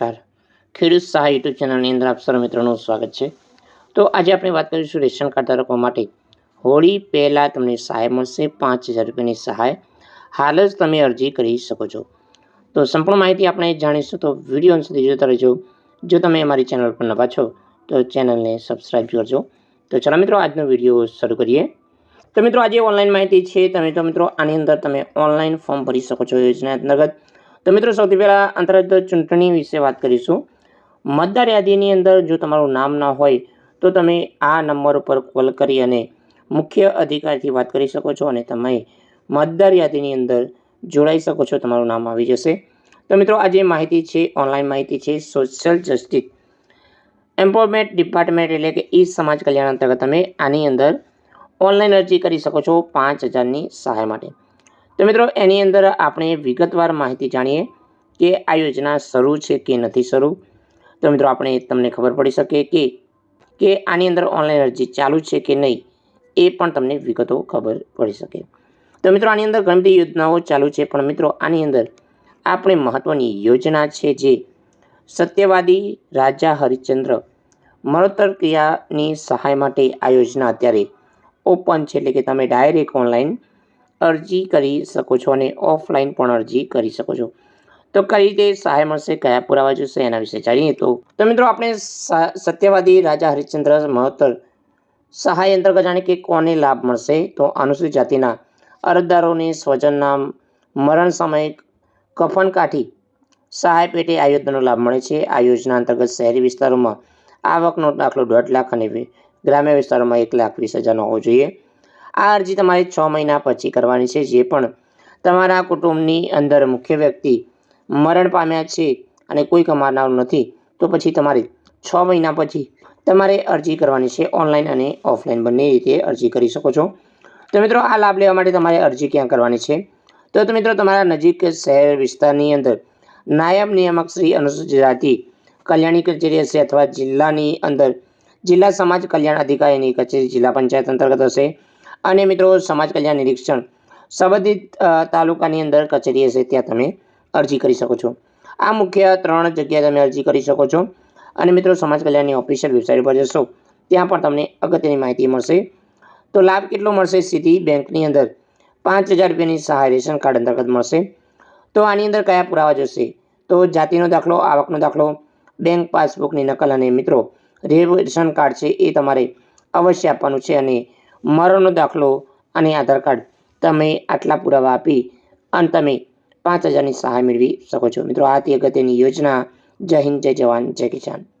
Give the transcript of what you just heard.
નમસ્કાર. ખેડૂત સહાય યુટ્યુબ ચેનલની અંદર આપ સર્વ મિત્રોનું સ્વાગત છે. તો આજે આપણે વાત કરીશું રેશન કાર્ડ ધારકો માટે. હોળી પહેલાં તમને સહાય મળશે પાંચ હજાર રૂપિયાની સહાય. હાલ જ તમે અરજી કરી શકો છો. તો સંપૂર્ણ માહિતી આપણે જાણીશું. તો વીડિયો સુધી જોતા રહેજો. જો તમે અમારી ચેનલ પર નવા છો, તો ચેનલને સબસ્ક્રાઈબ કરજો. તો ચાલો મિત્રો, આજનો વીડિયો શરૂ કરીએ. તો મિત્રો, આજે ઓનલાઈન માહિતી છે. તમે તો મિત્રો આની અંદર તમે ઓનલાઈન ફોર્મ ભરી શકો છો યોજના અંતર્ગત. તો મિત્રો, સૌથી પહેલાં આંતરરાષ્ટ્રીય ચૂંટણી વિશે વાત કરીશું. મતદાર યાદીની અંદર જો તમારું નામ ના હોય, તો તમે આ નંબર ઉપર કોલ કરી અને મુખ્ય અધિકારીથી વાત કરી શકો છો અને તમે મતદાર યાદીની અંદર જોડાઈ શકો છો, તમારું નામ આવી જશે. તો મિત્રો, આ જે માહિતી છે, ઓનલાઈન માહિતી છે સોશિયલ જસ્ટિસ એમ્પ્લોયમેન્ટ ડિપાર્ટમેન્ટ એટલે કે ઈ સમાજ કલ્યાણ અંતર્ગત તમે આની અંદર ઓનલાઈન અરજી કરી શકો છો પાંચ હજારની સહાય માટે. તો મિત્રો, એની અંદર આપણે વિગતવાર માહિતી જાણીએ કે આ યોજના શરૂ છે કે નથી શરૂ. તો મિત્રો, આપણે તમને ખબર પડી શકે કે કે આની અંદર ઓનલાઈન અરજી ચાલુ છે કે નહીં, એ પણ તમને વિગતો ખબર પડી શકે. તો મિત્રો, આની અંદર ઘણી બધી યોજનાઓ ચાલુ છે, પણ મિત્રો, આની અંદર આપણે મહત્ત્વની યોજના છે જે સત્યવાદી રાજા હરિશ્ચંદ્ર મરણોત્તર ક્રિયાની સહાય માટે આ યોજના અત્યારે ઓપન છે, એટલે કે તમે ડાયરેક્ટ ઓનલાઈન અરજી કરી શકો છો અને ઓફલાઈન પણ અરજી કરી શકો છો. તો કઈ રીતે સહાય મળશે, કયા પુરાવા જોશે એના વિશે જાણીએ તો તો મિત્રો આપણે સત્યવાદી રાજા હરિશ્ચંદ્ર મહતર સહાય અંતર્ગત જાણે કે કોને લાભ મળશે? તો અનુસૂચિત જાતિના અરજદારોને સ્વજનના મરણ સમયે કફન કાઠી સહાય પેટે આ યોજનાનો લાભ મળે છે. આ યોજના અંતર્ગત શહેરી વિસ્તારોમાં આવકનો દાખલો દોઢ લાખ અને ગ્રામ્ય વિસ્તારોમાં એક લાખ વીસ હજારનો હોવો જોઈએ. આ અરજી તમારે છ મહિના પછી કરવાની છે. જે પણ તમારા કુટુંબની અંદર મુખ્ય વ્યક્તિ મરણ પામ્યા છે અને કોઈ કમાનારું નથી, તો પછી તમારે છ મહિના પછી તમારે અરજી કરવાની છે ઓનલાઈન અને ઓફલાઈન બંને રીતે અરજી કરી શકો છો. તો મિત્રો, આ લાભ લેવા માટે તમારે અરજી ક્યાં કરવાની છે? તો મિત્રો, તમારા નજીક શહેર વિસ્તારની અંદર નાયબ નિયામક શ્રી અનુસૂચિત જાતિ કલ્યાણી કચેરી હશે અથવા જિલ્લાની અંદર જિલ્લા સમાજ કલ્યાણ અધિકારીની કચેરી જિલ્લા પંચાયત અંતર્ગત હશે. અને મિત્રો, સમાજ કલ્યાણ નિરીક્ષણ સંબંધિત તાલુકાની અંદર કચેરી હશે, ત્યાં તમે અરજી કરી શકો છો. આ મુખ્ય ત્રણ જગ્યાએ તમે અરજી કરી શકો છો. અને મિત્રો, સમાજ કલ્યાણની ઓફિશિયલ વેબસાઇટ પર જશો, ત્યાં પણ તમને અગત્યની માહિતી મળશે. તો લાભ કેટલો મળશે? સીધી બેંકની અંદર પાંચ હજાર રૂપિયાની સહાય રેશન કાર્ડ અંતર્ગત મળશે. તો આની અંદર કયા પુરાવા જોશે? તો જાતિનો દાખલો, આવકનો દાખલો, બેંક પાસબુકની નકલ અને મિત્રો, રેશન કાર્ડ છે એ તમારે અવશ્ય આપવાનું છે અને મરણનો દાખલો અને આધાર કાર્ડ તમે આટલા પુરાવા આપી અને તમે પાંચ હજારની સહાય મેળવી શકો છો. મિત્રો, આ તે અગત્યની યોજના. જય હિન્દ, જય જવાન, જય કિસાન.